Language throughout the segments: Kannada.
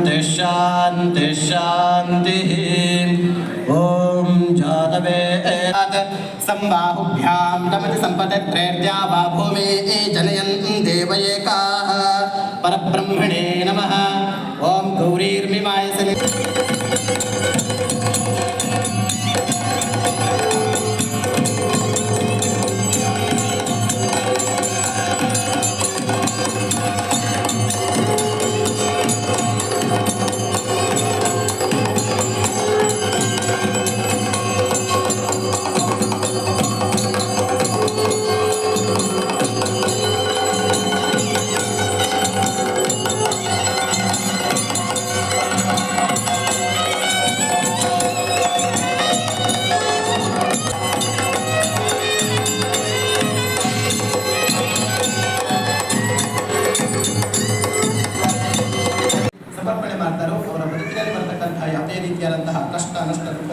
शांति शांति शांति ओम जातवे संबाहुभ्याम नमति संपद त्रैर्या वा भूमि जनयन् देवयेकाः परब्रह्मणे नमः। ओम गौरीर्मिमाय सनि ಕಷ್ಟ ನಷ್ಟ ದುಃಖ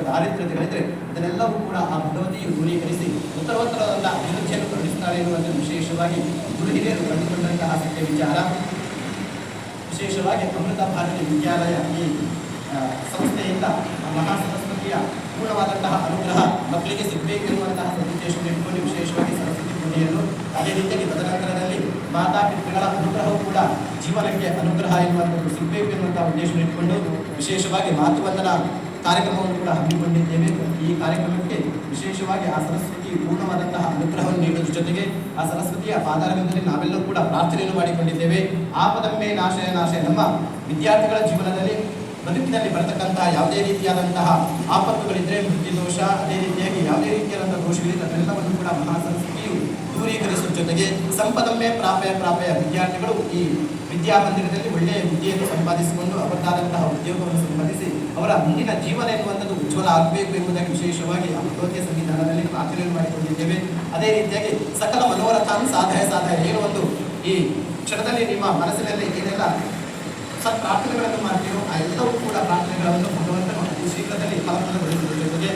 ಇದನ್ನೆಲ್ಲವೂ ಕೂಡ ಆ ಭಗವತಿಯು ದೂರೀಕರಿಸಿ ಉತ್ತರೋತ್ತರವಾದ ಅಭಿವೃದ್ಧಿಯನ್ನು ಕರುಣಿಸ್ತಾರೆ ಎನ್ನುವಂಥ ವಿಶೇಷವಾಗಿ ಗುರು ಹಿರಿಯರು ಕಂಡುಕೊಂಡಂತಹ ಸತ್ಯ ವಿಚಾರ. ವಿಶೇಷವಾಗಿ ಅಮೃತ ಭಾರತಿ ವಿದ್ಯಾಲಯ ಈ ಸಂಸ್ಥೆಯಿಂದ ಮಹಾ ಸರಸ್ವತಿಯ ಪೂರ್ಣವಾದಂತಹ ಅನುಗ್ರಹ ಮಕ್ಕಳಿಗೆ ಸಿಗಬೇಕು ಎನ್ನುವಂತಹ ಸದುದ್ದೇಶವನ್ನು ಇಟ್ಕೊಂಡು ವಿಶೇಷವಾಗಿ ಸರಸ್ವತಿ ಪೂಜೆಯನ್ನು ಅದೇ ರೀತಿಯಾಗಿ ತದನಂತರದಲ್ಲಿ ಮಾತಾಪಿತೃಗಳ ಅನುಗ್ರಹವು ಕೂಡ ಜೀವನಕ್ಕೆ ಅನುಗ್ರಹ ಎನ್ನುವಂಥದ್ದು ಸಿಗಬೇಕು ಎನ್ನುವಂತಹ ಉದ್ದೇಶವನ್ನು ಇಟ್ಕೊಂಡು ವಿಶೇಷವಾಗಿ ಮಾತುವಂದನ ಕಾರ್ಯಕ್ರಮವನ್ನು ಕೂಡ ಹಮ್ಮಿಕೊಂಡಿದ್ದೇವೆ. ಈ ಕಾರ್ಯಕ್ರಮಕ್ಕೆ ವಿಶೇಷವಾಗಿ ಆ ಸರಸ್ವತಿ ಪೂರ್ಣವಾದಂತಹ ಅನುಗ್ರಹವನ್ನು ನೀಡುವುದರ ಜೊತೆಗೆ ಆ ಸರಸ್ವತಿಯ ಪಾದಾರವಿಂದಲೇ ನಾವೆಲ್ಲರೂ ಕೂಡ ಪ್ರಾರ್ಥನೆಯನ್ನು ಮಾಡಿಕೊಂಡಿದ್ದೇವೆ. ಆಪದಮ್ಮೆ ನಾಶಯ ನಾಶಯ ನಮ್ಮ ವಿದ್ಯಾರ್ಥಿಗಳ ಜೀವನದಲ್ಲಿ ಬದುಕಿನಲ್ಲಿ ಬರತಕ್ಕಂತಹ ಯಾವುದೇ ರೀತಿಯಾದಂತಹ ಆಪತ್ತುಗಳಿದ್ರೆ ಮೃತ್ಯು ದೋಷ ಅದೇ ರೀತಿಯಾಗಿ ಯಾವುದೇ ರೀತಿಯಾದಂತಹ ದೋಷಗಳಿದೆ ಅದೆಲ್ಲವನ್ನು ಕೂಡ ಮಹಾ ದೂರೀಕರಿಸುವ ಜೊತೆಗೆ ಸಂಪದಮ್ಮೆ ಪ್ರಾಪಯ ಪ್ರಾಪಯ ವಿದ್ಯಾರ್ಥಿಗಳು ಈ ವಿದ್ಯಾಮಂದಿರದಲ್ಲಿ ಒಳ್ಳೆಯ ವಿದ್ಯೆಯನ್ನು ಸಂಪಾದಿಸಿಕೊಂಡು ಅವರದಾದಂತಹ ಉದ್ಯೋಗವನ್ನು ಸಂಪಾದಿಸಿ ಅವರ ಮುಂದಿನ ಜೀವನ ಎನ್ನುವಂಥದ್ದು ಉಜ್ವಲ ಆಗಬೇಕು ಎಂಬುದಾಗಿ ವಿಶೇಷವಾಗಿ ಭಗವತಿಯ ಸಂವಿಧಾನದಲ್ಲಿ ಪ್ರಾರ್ಥನೆಯನ್ನು ಮಾಡಿಕೊಂಡಿದ್ದೇವೆ. ಅದೇ ರೀತಿಯಾಗಿ ಸಕಲ ಮನೋರಥಾನು ಸಾಧಯ ಸಾಧಯ ಏನು ಒಂದು ಈ ಕ್ಷಣದಲ್ಲಿ ನಿಮ್ಮ ಮನಸ್ಸಿನಲ್ಲಿ ಏನೆಲ್ಲ ಸತ್ ಪ್ರಾರ್ಥನೆಗಳನ್ನು ಮಾಡ್ತೀರೋ ಆ ಎಲ್ಲವೂ ಕೂಡ ಪ್ರಾರ್ಥನೆಗಳನ್ನು ಭಗವಂತನು ಅತಿ ಶೀಘ್ರದಲ್ಲಿ ಫಲಪ್ರದಗೊಳಿಸುವ ಜೊತೆಗೆ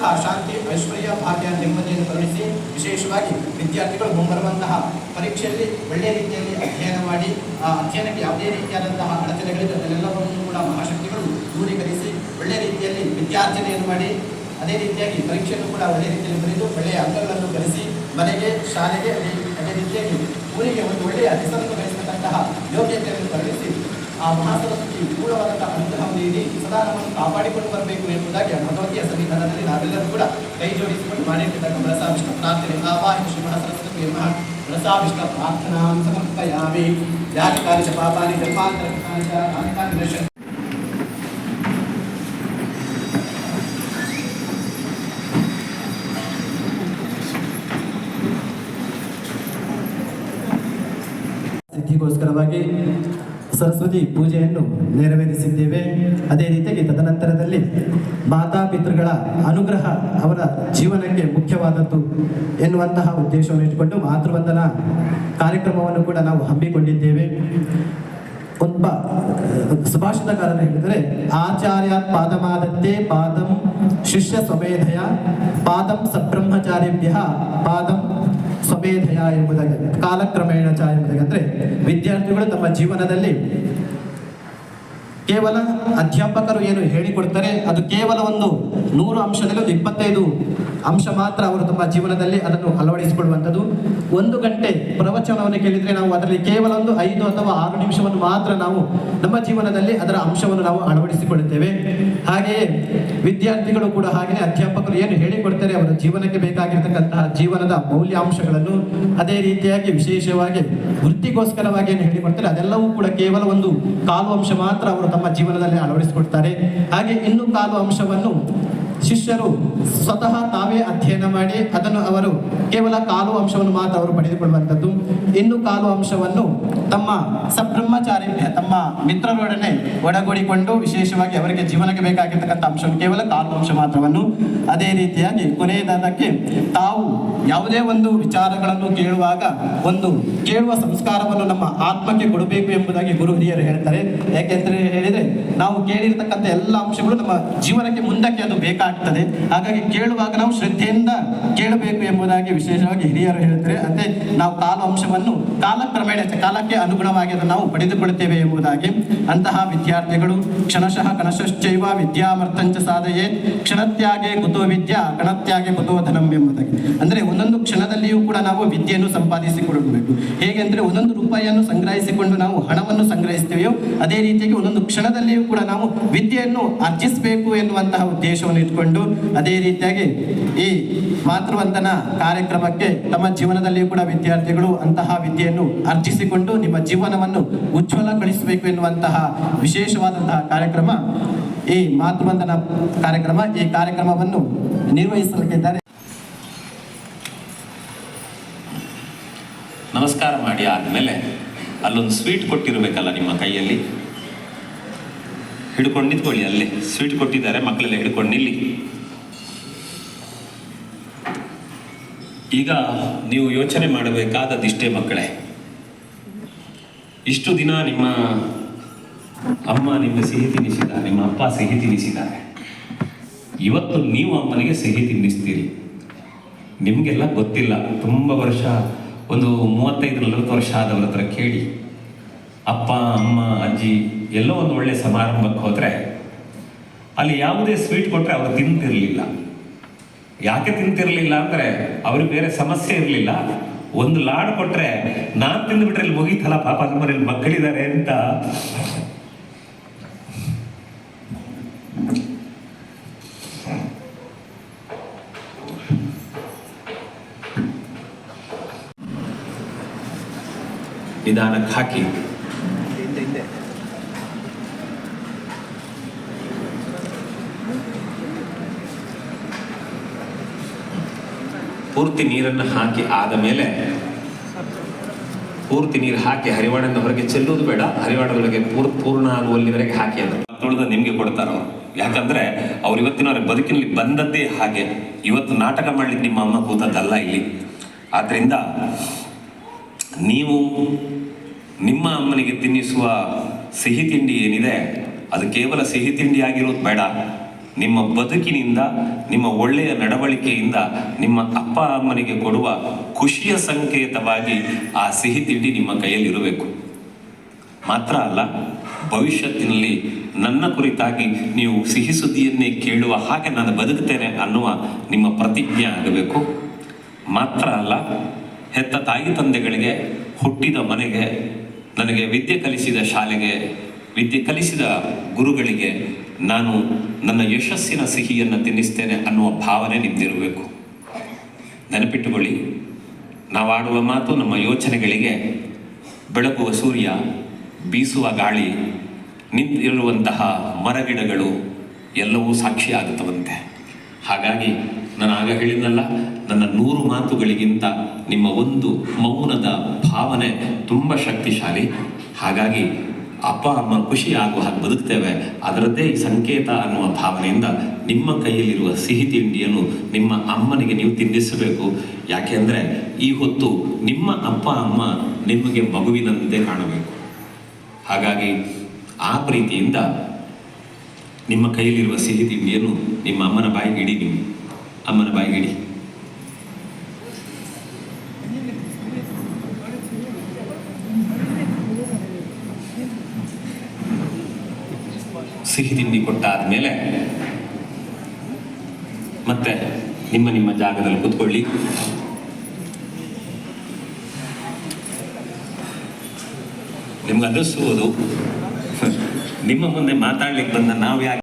ಸುಖ ಶಾಂತಿ ಐಶ್ವರ್ಯ ಭಾಗ್ಯ ನೆಮ್ಮದಿಯನ್ನು ಕರುಣಿಸಿ ವಿಶೇಷವಾಗಿ ವಿದ್ಯಾರ್ಥಿಗಳು ಮುಂಬರುವಂತಹ ಪರೀಕ್ಷೆಯಲ್ಲಿ, ಒಳ್ಳೆಯ ರೀತಿಯಲ್ಲಿ ಅಧ್ಯಯನ ಮಾಡಿ, ಆ ಅಧ್ಯಯನಕ್ಕೆ ಯಾವುದೇ ರೀತಿಯಾದಂತಹ ಅಡಚಣೆಗಳಿದ್ದು ಅದನ್ನೆಲ್ಲವನ್ನು ಕೂಡ ಮಹಾಶಕ್ತಿಗಳು ದೂರೀಕರಿಸಿ ಒಳ್ಳೆಯ ರೀತಿಯಲ್ಲಿ ವಿದ್ಯಾರ್ಜನೆಯನ್ನು ಮಾಡಿ, ಅದೇ ರೀತಿಯಾಗಿ ಪರೀಕ್ಷೆಯನ್ನು ಕೂಡ ಒಳ್ಳೆಯ ರೀತಿಯಲ್ಲಿ ಬರೆದು ಒಳ್ಳೆಯ ಅಂಕಗಳನ್ನು ಗಳಿಸಿ ಮನೆಗೆ, ಶಾಲೆಗೆ, ಅದೇ ಅದೇ ರೀತಿಯಾಗಿ ಊರಿಗೆ ಒಂದು ಒಳ್ಳೆಯ ಹೆಸರನ್ನು ಗಳಿಸತಕ್ಕಂತಹ ಯೋಗ್ಯತೆಯನ್ನು ಕರುಣಿಸಿ ಆ ಮಹಾಸರಸ್ವತಿ ಪೂರ್ಣವಾದಂತಹ ಅನುಗ್ರಹವನ್ನು ನೀಡಿ ಸದಾ ನಮ್ಮನ್ನು ಕಾಪಾಡಿಕೊಂಡು ಬರಬೇಕು ಎಂಬುದಾಗಿ ಆ ಭಗವತಿಯ ಸನ್ನಿಧಾನದಲ್ಲಿ ನಾವೆಲ್ಲರೂ ಕೂಡ ಕೈ ಜೋಡಿಸಿಕೊಂಡು ಮಾಡಿರ್ತಕ್ಕಂಥ ರಸಾಭಿಷ್ಟ ಪ್ರಾರ್ಥನೆ ಆವಾಹಿ ಶ್ರೀ ಮಹಾಸರಸ್ವತಿ ಮಹಾ ರಸಾಭಿಷ್ಟ ಪ್ರಾರ್ಥನಾ ಸಮರ್ಪಯಾಮಿ ಯಾಜಕಾನಿ ಚ ಪಾಪಾನಿ ಜನ್ಮಾಂತರ ಕೃತಾನಿ ಚ ಕಾಮಿಕಾನಿ ದರ್ಶನ ಸಿದ್ಧಿಗೋಸ್ಕರವಾಗಿ ಸರಸ್ವತಿ ಪೂಜೆಯನ್ನು ನೆರವೇರಿಸಿದ್ದೇವೆ. ಅದೇ ರೀತಿಯಾಗಿ ತದನಂತರದಲ್ಲಿ ಮಾತಾಪಿತೃಗಳ ಅನುಗ್ರಹ ಅವರ ಜೀವನಕ್ಕೆ ಮುಖ್ಯವಾದದ್ದು ಎನ್ನುವಂತಹ ಉದ್ದೇಶವನ್ನು ಇಟ್ಟುಕೊಂಡು ಮಾತೃವಂದನಾ ಕಾರ್ಯಕ್ರಮವನ್ನು ಕೂಡ ನಾವು ಹಮ್ಮಿಕೊಂಡಿದ್ದೇವೆ. ಒಬ್ಬ, ಸುಭಾಷಿತಕಾರರು ಹೇಳಿದರೆ ಆಚಾರ್ಯ ಪಾದಮಾದತ್ತೆ ಪಾದಂ ಶಿಷ್ಯ ಸ್ವಮೇಧಯ ಪಾದಂ ಸಬ್ರಹ್ಮಚಾರ್ಯ ಪಾದಂ ಸ್ವಮೇಧಯ ಎಂಬುದಾಗಿ ಕಾಲಕ್ರಮೇಣ ಚ ಎಂಬುದಾಗಿ ಅಂದ್ರೆ ವಿದ್ಯಾರ್ಥಿಗಳು ತಮ್ಮ ಜೀವನದಲ್ಲಿ ಕೇವಲ ಅಧ್ಯಾಪಕರು ಏನು ಹೇಳಿಕೊಡ್ತಾರೆ, ಅದು ಕೇವಲ ಒಂದು ನೂರು ಅಂಶದಲ್ಲಿ ಒಂದು ಇಪ್ಪತ್ತೈದು ಅಂಶ ಮಾತ್ರ ಅವರು ತಮ್ಮ ಜೀವನದಲ್ಲಿ ಅದನ್ನು ಅಳವಡಿಸಿಕೊಳ್ಳುವಂಥದ್ದು. ಒಂದು ಗಂಟೆ ಪ್ರವಚನವನ್ನು ಕೇಳಿದರೆ ನಾವು ಅದರಲ್ಲಿ ಕೇವಲ ಒಂದು ಐದು ಅಥವಾ ಆರು ನಿಮಿಷವನ್ನು ಮಾತ್ರ ನಾವು ನಮ್ಮ ಜೀವನದಲ್ಲಿ ಅದರ ಅಂಶವನ್ನು ನಾವು ಅಳವಡಿಸಿಕೊಳ್ಳುತ್ತೇವೆ. ಹಾಗೆಯೇ ವಿದ್ಯಾರ್ಥಿಗಳು ಕೂಡ ಹಾಗೆಯೇ ಅಧ್ಯಾಪಕರು ಏನು ಹೇಳಿಕೊಡ್ತಾರೆ ಅವರ ಜೀವನಕ್ಕೆ ಬೇಕಾಗಿರ್ತಕ್ಕಂತಹ ಜೀವನದ ಮೌಲ್ಯಾಂಶಗಳನ್ನು ಅದೇ ರೀತಿಯಾಗಿ ವಿಶೇಷವಾಗಿ ವೃತ್ತಿಗೋಸ್ಕರವಾಗಿ ಏನು ಹೇಳಿಕೊಡ್ತಾರೆ ಅದೆಲ್ಲವೂ ಕೂಡ ಕೇವಲ ಒಂದು ಕಾಲು ಅಂಶ ಮಾತ್ರ ಅವರು ತಮ್ಮ ಜೀವನದಲ್ಲಿ ಅಳವಡಿಸಿಕೊಡ್ತಾರೆ. ಹಾಗೆ ಇನ್ನು ಕಾಲು ಅಂಶವನ್ನು ಶಿಷ್ಯರು ಸ್ವತಃ ತಾವೇ ಅಧ್ಯಯನ ಮಾಡಿ ಅದನ್ನು ಅವರು ಕೇವಲ ಕಾಲು ಅಂಶವನ್ನು ಮಾತ್ರ ಅವರು ಪಡೆದುಕೊಳ್ಳುವಂಥದ್ದು. ಇನ್ನು ಕಾಲು ಅಂಶವನ್ನು ತಮ್ಮ ಸಬ್ರಹ್ಮಚಾರಿ ತಮ್ಮ ಮಿತ್ರರೊಡನೆ ಒಡಗೂಡಿಕೊಂಡು ವಿಶೇಷವಾಗಿ ಅವರಿಗೆ ಜೀವನಕ್ಕೆ ಬೇಕಾಗಿರ್ತಕ್ಕಂಥ ಅಂಶವನ್ನು, ಕೇವಲ ಕಾಲು ಅಂಶ ಮಾತ್ರವನ್ನು ಅದೇ ರೀತಿಯಾಗಿ ಕೊನೆಯದಾದಕ್ಕೆ ತಾವು ಯಾವುದೇ ಒಂದು ವಿಚಾರಗಳನ್ನು ಕೇಳುವಾಗ, ಒಂದು ಕೇಳುವ ಸಂಸ್ಕಾರವನ್ನು ನಮ್ಮ ಆತ್ಮಕ್ಕೆ ಕೊಡಬೇಕು ಎಂಬುದಾಗಿ ಗುರು ಹಿರಿಯರು ಹೇಳ್ತಾರೆ. ಯಾಕೆಂದ್ರೆ ಹೇಳಿದ್ರೆ, ನಾವು ಕೇಳಿರ್ತಕ್ಕಂಥ ಎಲ್ಲ ಅಂಶಗಳು ನಮ್ಮ ಜೀವನಕ್ಕೆ ಮುಂದಕ್ಕೆ ಅದು ಬೇಕಾಗ್ತದೆ. ಹಾಗಾಗಿ ಕೇಳುವಾಗ ನಾವು ಶ್ರದ್ಧೆಯಿಂದ ಕೇಳಬೇಕು ಎಂಬುದಾಗಿ ವಿಶೇಷವಾಗಿ ಹಿರಿಯರು ಹೇಳ್ತಾರೆ. ಅಂದ್ರೆ ನಾವು ಕಾಲು ಅಂಶವನ್ನು ಕಾಲಕ್ರಮೇಣ, ಕಾಲಕ್ಕೆ ಅನುಗುಣವಾಗಿ ಅದನ್ನು ನಾವು ಪಡೆದುಕೊಳ್ಳುತ್ತೇವೆ ಎಂಬುದಾಗಿ ಅಂತಹ ವಿದ್ಯಾರ್ಥಿಗಳು ಕ್ಷಣಶಃ ಕನಶಶ್ಚೈವ ವಿದ್ಯಾಮರ್ಥಂಚ ಸಾಧಯೇ ಕ್ಷಣತ್ಯಾಗೆ ಕುತೋ ವಿದ್ಯಾ ಕಣತ್ಯಾಗೆ ಕುತೋ ಧನಂ ಎಂಬುದಾಗಿ. ಅಂದ್ರೆ ಒಂದೊಂದು ಕ್ಷಣದಲ್ಲಿಯೂ ಕೂಡ ನಾವು ವಿದ್ಯೆಯನ್ನು ಸಂಪಾದಿಸಿಕೊಳ್ಳಬೇಕು. ಹೇಗೆ ಅಂದ್ರೆ ಒಂದೊಂದು ರೂಪಾಯಿಯನ್ನು ಸಂಗ್ರಹಿಸಿಕೊಂಡು ನಾವು ಹಣವನ್ನು ಸಂಗ್ರಹಿಸ್ತೇವೆಯೋ ಅದೇ ರೀತಿಯಾಗಿ ಒಂದೊಂದು ಕ್ಷಣದಲ್ಲಿಯೂ ಕೂಡ ನಾವು ವಿದ್ಯೆಯನ್ನು ಅರ್ಜಿಸಬೇಕು ಎನ್ನುವಂತಹ ಉದ್ದೇಶವನ್ನು ಇಟ್ಕೊಂಡು ಅದೇ ರೀತಿಯಾಗಿ ಈ ಮಾತೃವಂದನ ಕಾರ್ಯಕ್ರಮಕ್ಕೆ ತಮ್ಮ ಜೀವನದಲ್ಲಿಯೂ ಕೂಡ ವಿದ್ಯಾರ್ಥಿಗಳು ಅಂತಹ ವಿದ್ಯೆಯನ್ನು ಅರ್ಜಿಸಿಕೊಂಡು ನಿಮ್ಮ ಜೀವನವನ್ನು ಉಜ್ವಲಗೊಳಿಸಬೇಕು ಎನ್ನುವಂತಹ ವಿಶೇಷವಾದಂತಹ ಕಾರ್ಯಕ್ರಮ, ಈ ಮಾತೃವಂದನ ಕಾರ್ಯಕ್ರಮ, ಈ ಕಾರ್ಯಕ್ರಮವನ್ನು ನಿರ್ವಹಿಸಲಿದ್ದಾರೆ ನಮಸ್ಕಾರ ಮಾಡಿ ಆದಮೇಲೆ ಅಲ್ಲೊಂದು ಸ್ವೀಟ್ ಕೊಟ್ಟಿರಬೇಕಲ್ಲ ನಿಮ್ಮ ಕೈಯಲ್ಲಿ? ಹಿಡ್ಕೊಂಡು ನಿಂತ್ಕೊಳ್ಳಿ ಅಲ್ಲಿ. ಸ್ವೀಟ್ ಕೊಟ್ಟಿದ್ದಾರೆ, ಮಕ್ಕಳೆಲ್ಲ ಹಿಡ್ಕೊಂಡು ನಿಲ್ಲಿ. ಈಗ ನೀವು ಯೋಚನೆ ಮಾಡಬೇಕಾದದಿಷ್ಟೇ ಮಕ್ಕಳೇ. ಇಷ್ಟು ದಿನ ನಿಮ್ಮ ಅಮ್ಮ ನಿಮ್ಮ ಸಿಹಿ ತಿನ್ನಿಸಿದ ನಿಮ್ಮ ಅಪ್ಪ ಸಿಹಿ ತಿನ್ನಿಸಿದ್ದಾರೆ. ಇವತ್ತು ನೀವು ಅಮ್ಮನಿಗೆ ಸಿಹಿ ತಿನ್ನಿಸ್ತೀರಿ. ನಿಮಗೆಲ್ಲ ಗೊತ್ತಿಲ್ಲ, ತುಂಬ ವರ್ಷ, ಒಂದು ಮೂವತ್ತೈದು, ನಲವತ್ತು ವರ್ಷ ಆದವ್ರ ಹತ್ರ ಕೇಳಿ. ಅಪ್ಪ, ಅಮ್ಮ, ಅಜ್ಜಿ ಎಲ್ಲೋ ಒಂದು ಒಳ್ಳೆ ಸಮಾರಂಭಕ್ಕೆ ಹೋದರೆ ಅಲ್ಲಿ ಯಾವುದೇ ಸ್ವೀಟ್ ಕೊಟ್ಟರೆ ಅವರು ತಿಂತಿರಲಿಲ್ಲ. ಯಾಕೆ ತಿಂತಿರಲಿಲ್ಲ ಅಂದರೆ ಅವ್ರಿಗೆ ಬೇರೆ ಸಮಸ್ಯೆ ಇರಲಿಲ್ಲ. ಒಂದು ಲಾಡು ಕೊಟ್ಟರೆ ನಾನು ತಿಂದುಬಿಟ್ರೆ ಇಲ್ಲಿ ಮುಗೀತಲ್ಲ ಪಾಪ ನಮ್ಮನೇಲಿ ಮಕ್ಕಳಿದ್ದಾರೆ ಅಂತ ನಿಧಾನಕ್ಕೆ ಹಾಕಿ ಪೂರ್ತಿ ನೀರನ್ನು ಹಾಕಿ ಆದ ಮೇಲೆ ಪೂರ್ತಿ ನೀರು ಹಾಕಿ ಹರಿವಾಣದಿಂದ ಹೊರಗೆ ಚೆಲ್ಲುವುದು ಬೇಡ. ಹರಿವಾಣದೊಳಗೆ ಪೂರ್, ಪೂರ್ಣ ಆಗುವಲ್ಲಿವರೆಗೆ ಹಾಕಿ ಅಂತ. ತುಳಿದ ನಿಮಗೆ ಕೊಡ್ತಾರ? ಅವರು ಯಾಕಂದ್ರೆ ಅವ್ರು ಇವತ್ತಿನವರ ಬದುಕಿನಲ್ಲಿ ಬಂದದ್ದೇ ಹಾಗೆ. ಇವತ್ತು ನಾಟಕ ಮಾಡ್ಲಿಕ್ಕೆ ನಿಮ್ಮ ಅಮ್ಮ ಕೂತದ್ದಲ್ಲ ಇಲ್ಲಿ. ಆದ್ರಿಂದ ನೀವು ನಿಮ್ಮ ಅಮ್ಮನಿಗೆ ತಿನ್ನಿಸುವ ಸಿಹಿ ತಿಂಡಿ ಏನಿದೆ, ಅದು ಕೇವಲ ಸಿಹಿ ತಿಂಡಿ ಆಗಿರೋದು ಬೇಡ. ನಿಮ್ಮ ಬದುಕಿನಿಂದ, ನಿಮ್ಮ ಒಳ್ಳೆಯ ನಡವಳಿಕೆಯಿಂದ, ನಿಮ್ಮ ಅಪ್ಪ ಅಮ್ಮನಿಗೆ ಕೊಡುವ ಖುಷಿಯ ಸಂಕೇತವಾಗಿ ಆ ಸಿಹಿ ತಿಂಡಿ ನಿಮ್ಮ ಕೈಯಲ್ಲಿರಬೇಕು ಮಾತ್ರ ಅಲ್ಲ, ಭವಿಷ್ಯತ್ತಿನಲ್ಲಿ ನನ್ನ ಕುರಿತಾಗಿ ನೀವು ಸಿಹಿ ಸುದ್ದಿಯನ್ನೇ ಕೇಳುವ ಹಾಗೆ ನಾನು ಬದುಕುತ್ತೇನೆ ಅನ್ನುವ ನಿಮ್ಮ ಪ್ರತಿಜ್ಞೆ ಆಗಬೇಕು. ಮಾತ್ರ ಅಲ್ಲ, ಹೆತ್ತ ತಾಯಿ ತಂದೆಗಳಿಗೆ, ಹುಟ್ಟಿದ ಮನೆಗೆ, ನನಗೆ ವಿದ್ಯೆ ಕಲಿಸಿದ ಶಾಲೆಗೆ, ವಿದ್ಯೆ ಕಲಿಸಿದ ಗುರುಗಳಿಗೆ ನಾನು ನನ್ನ ಯಶಸ್ಸಿನ ಸಿಹಿಯನ್ನು ತಿನ್ನಿಸ್ತೇನೆ ಅನ್ನುವ ಭಾವನೆ ನಿಮ್ದಿರಬೇಕು. ನೆನಪಿಟ್ಟುಕೊಳ್ಳಿ ಆಡುವ ಮಾತು ನಮ್ಮ ಯೋಚನೆಗಳಿಗೆ ಬೆಳಗುವ ಸೂರ್ಯ, ಬೀಸುವ ಗಾಳಿ, ನಿಂತಿರುವಂತಹ ಮರಗಿಡಗಳು ಎಲ್ಲವೂ ಸಾಕ್ಷಿಯಾಗುತ್ತವಂತೆ ಹಾಗಾಗಿ ನಾನು ಆಗ ಹೇಳಿದ್ನಲ್ಲ, ನನ್ನ ನೂರು ಮಾತುಗಳಿಗಿಂತ ನಿಮ್ಮ ಒಂದು ಮೌನದ ಭಾವನೆ ತುಂಬ ಶಕ್ತಿಶಾಲಿ. ಹಾಗಾಗಿ ಅಪ್ಪ, ಅಮ್ಮ ಖುಷಿ ಆಗುವ ಹಾಗೆ ಬದುಕ್ತೇವೆ. ಅದರದ್ದೇ ಸಂಕೇತ ಅನ್ನುವ ಭಾವನೆಯಿಂದ ನಿಮ್ಮ ಕೈಯಲ್ಲಿರುವ ಸಿಹಿ ತಿಂಡಿಯನ್ನು ನಿಮ್ಮ ಅಮ್ಮನಿಗೆ ನೀವು ತಿನ್ನಿಸಬೇಕು ಯಾಕೆಂದರೆ ಈ ಹೊತ್ತು ನಿಮ್ಮ ಅಪ್ಪ, ಅಮ್ಮ ನಿಮಗೆ ಮಗುವಿನಂತೆ ಕಾಣಬೇಕು. ಹಾಗಾಗಿ ಆ ಪ್ರೀತಿಯಿಂದ ನಿಮ್ಮ ಕೈಯಲ್ಲಿರುವ ಸಿಹಿ ತಿಂಡಿಯನ್ನು ನಿಮ್ಮ ಅಮ್ಮನ ಬಾಯಿಗೆ ಇಡಿ ನೀವು. ಅಮ್ಮನ ಬಾಯಿಗೆ ಇಡಿ. ಸಿಹಿ ತಿಂಡಿ ಕೊಟ್ಟಾದ ಮೇಲೆ ಮತ್ತೆ ನಿಮ್ಮ ನಿಮ್ಮ ಜಾಗದಲ್ಲಿ ಕೂತ್ಕೊಳ್ಳಿ. ನಿಮ್ಗೆ ಅನ್ನಿಸುವುದು ನಿಮ್ಮ ಮುಂದೆ ಮಾತಾಡ್ಲಿಕ್ಕೆ ಬಂದ ನಾವು ಯಾಕೆ